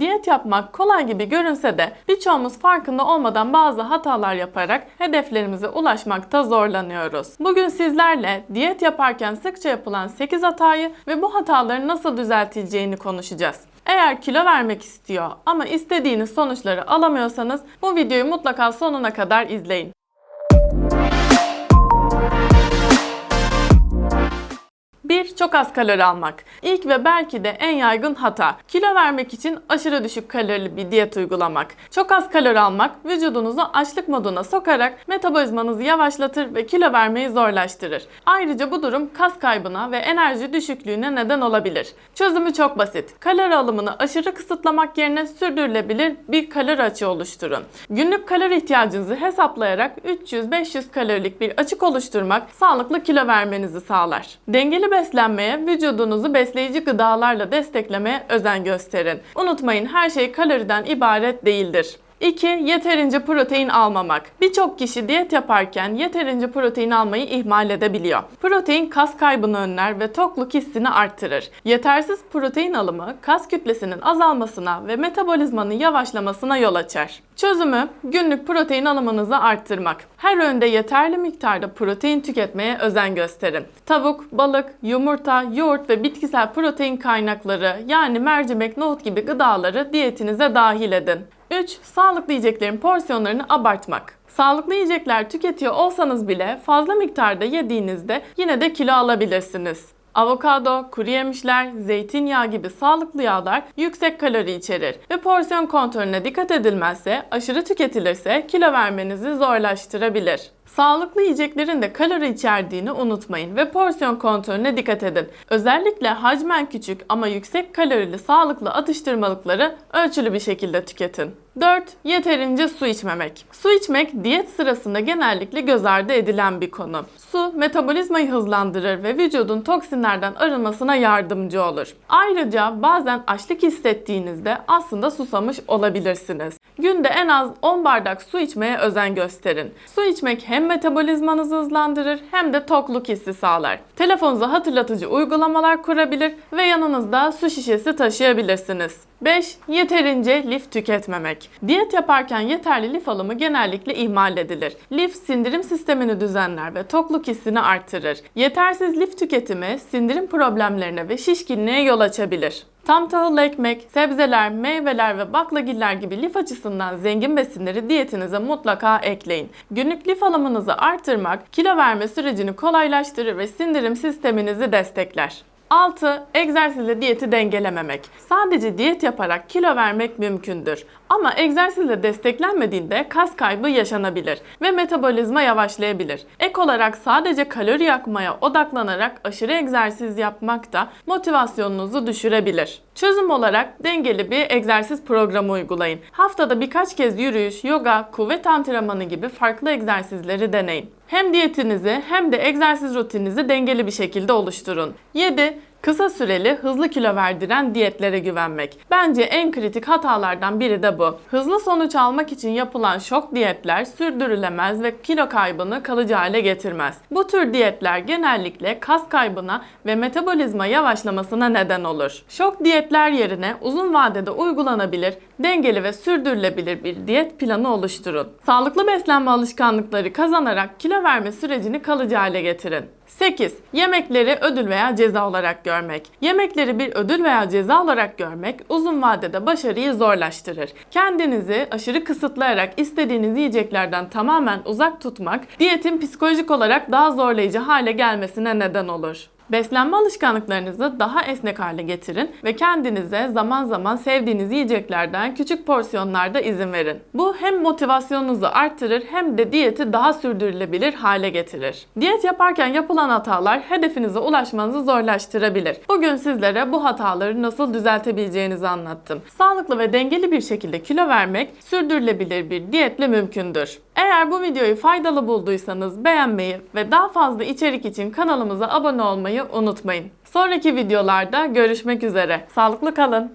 Diyet yapmak kolay gibi görünse de birçoğumuz farkında olmadan bazı hatalar yaparak hedeflerimize ulaşmakta zorlanıyoruz. Bugün sizlerle diyet yaparken sıkça yapılan 8 hatayı ve bu hataların nasıl düzeltileceğini konuşacağız. Eğer kilo vermek istiyor ama istediğiniz sonuçları alamıyorsanız bu videoyu mutlaka sonuna kadar izleyin. 1. Çok az kalori almak. İlk ve belki de en yaygın hata. Kilo vermek için aşırı düşük kalorili bir diyet uygulamak. Çok az kalori almak vücudunuzu açlık moduna sokarak metabolizmanızı yavaşlatır ve kilo vermeyi zorlaştırır. Ayrıca bu durum kas kaybına ve enerji düşüklüğüne neden olabilir. Çözümü çok basit. Kalori alımını aşırı kısıtlamak yerine sürdürülebilir bir kalori açığı oluşturun. Günlük kalori ihtiyacınızı hesaplayarak 300-500 kalorilik bir açık oluşturmak sağlıklı kilo vermenizi sağlar. Dengeli beslenmeye, vücudunuzu besleyici gıdalarla desteklemeye özen gösterin. Unutmayın her şey kaloriden ibaret değildir. 2. Yeterince protein almamak. Birçok kişi diyet yaparken yeterince protein almayı ihmal edebiliyor. Protein kas kaybını önler ve tokluk hissini arttırır. Yetersiz protein alımı kas kütlesinin azalmasına ve metabolizmanın yavaşlamasına yol açar. Çözümü günlük protein alımınızı arttırmak. Her öğünde yeterli miktarda protein tüketmeye özen gösterin. Tavuk, balık, yumurta, yoğurt ve bitkisel protein kaynakları yani mercimek, nohut gibi gıdaları diyetinize dahil edin. 3. Sağlıklı yiyeceklerin porsiyonlarını abartmak. Sağlıklı yiyecekler tüketiyor olsanız bile fazla miktarda yediğinizde yine de kilo alabilirsiniz. Avokado, kuru yemişler, zeytinyağı gibi sağlıklı yağlar yüksek kalori içerir ve porsiyon kontrolüne dikkat edilmezse, aşırı tüketilirse kilo vermenizi zorlaştırabilir. Sağlıklı yiyeceklerin de kalori içerdiğini unutmayın ve porsiyon kontrolüne dikkat edin. Özellikle hacmen küçük ama yüksek kalorili sağlıklı atıştırmalıkları ölçülü bir şekilde tüketin. 4. Yeterince su içmemek. Su içmek diyet sırasında genellikle göz ardı edilen bir konu. Su metabolizmayı hızlandırır ve vücudun toksinlerden arınmasına yardımcı olur. Ayrıca bazen açlık hissettiğinizde aslında susamış olabilirsiniz. Günde en az 10 bardak su içmeye özen gösterin. Su içmek hem metabolizmanızı hızlandırır hem de tokluk hissi sağlar. Telefonunuza hatırlatıcı uygulamalar kurabilir ve yanınızda su şişesi taşıyabilirsiniz. 5. Yeterince lif tüketmemek. Diyet yaparken yeterli lif alımı genellikle ihmal edilir. Lif sindirim sistemini düzenler ve tokluk hissini artırır. Yetersiz lif tüketimi sindirim problemlerine ve şişkinliğe yol açabilir. Tam tahıllı ekmek, sebzeler, meyveler ve baklagiller gibi lif açısından zengin besinleri diyetinize mutlaka ekleyin. Günlük lif alımınızı artırmak kilo verme sürecini kolaylaştırır ve sindirim sisteminizi destekler. 6. Egzersizle diyeti dengelememek. Sadece diyet yaparak kilo vermek mümkündür. Ama egzersizle desteklenmediğinde kas kaybı yaşanabilir ve metabolizma yavaşlayabilir. Ek olarak sadece kalori yakmaya odaklanarak aşırı egzersiz yapmak da motivasyonunuzu düşürebilir. Çözüm olarak dengeli bir egzersiz programı uygulayın. Haftada birkaç kez yürüyüş, yoga, kuvvet antrenmanı gibi farklı egzersizleri deneyin. Hem diyetinizi hem de egzersiz rutininizi dengeli bir şekilde oluşturun. 7. Kısa süreli hızlı kilo verdiren diyetlere güvenmek. Bence en kritik hatalardan biri de bu. Hızlı sonuç almak için yapılan şok diyetler sürdürülemez ve kilo kaybını kalıcı hale getirmez. Bu tür diyetler genellikle kas kaybına ve metabolizma yavaşlamasına neden olur. Şok diyetler yerine uzun vadede uygulanabilir, dengeli ve sürdürülebilir bir diyet planı oluşturun. Sağlıklı beslenme alışkanlıkları kazanarak kilo verme sürecini kalıcı hale getirin. 8. Yemekleri ödül veya ceza olarak görmek. Yemekleri bir ödül veya ceza olarak görmek uzun vadede başarıyı zorlaştırır. Kendinizi aşırı kısıtlayarak istediğiniz yiyeceklerden tamamen uzak tutmak diyetin psikolojik olarak daha zorlayıcı hale gelmesine neden olur. Beslenme alışkanlıklarınızı daha esnek hale getirin ve kendinize zaman zaman sevdiğiniz yiyeceklerden küçük porsiyonlarda izin verin. Bu hem motivasyonunuzu artırır hem de diyeti daha sürdürülebilir hale getirir. Diyet yaparken yapılan hatalar hedefinize ulaşmanızı zorlaştırabilir. Bugün sizlere bu hataları nasıl düzeltebileceğinizi anlattım. Sağlıklı ve dengeli bir şekilde kilo vermek sürdürülebilir bir diyetle mümkündür. Eğer bu videoyu faydalı bulduysanız beğenmeyi ve daha fazla içerik için kanalımıza abone olmayı unutmayın. Sonraki videolarda görüşmek üzere. Sağlıklı kalın.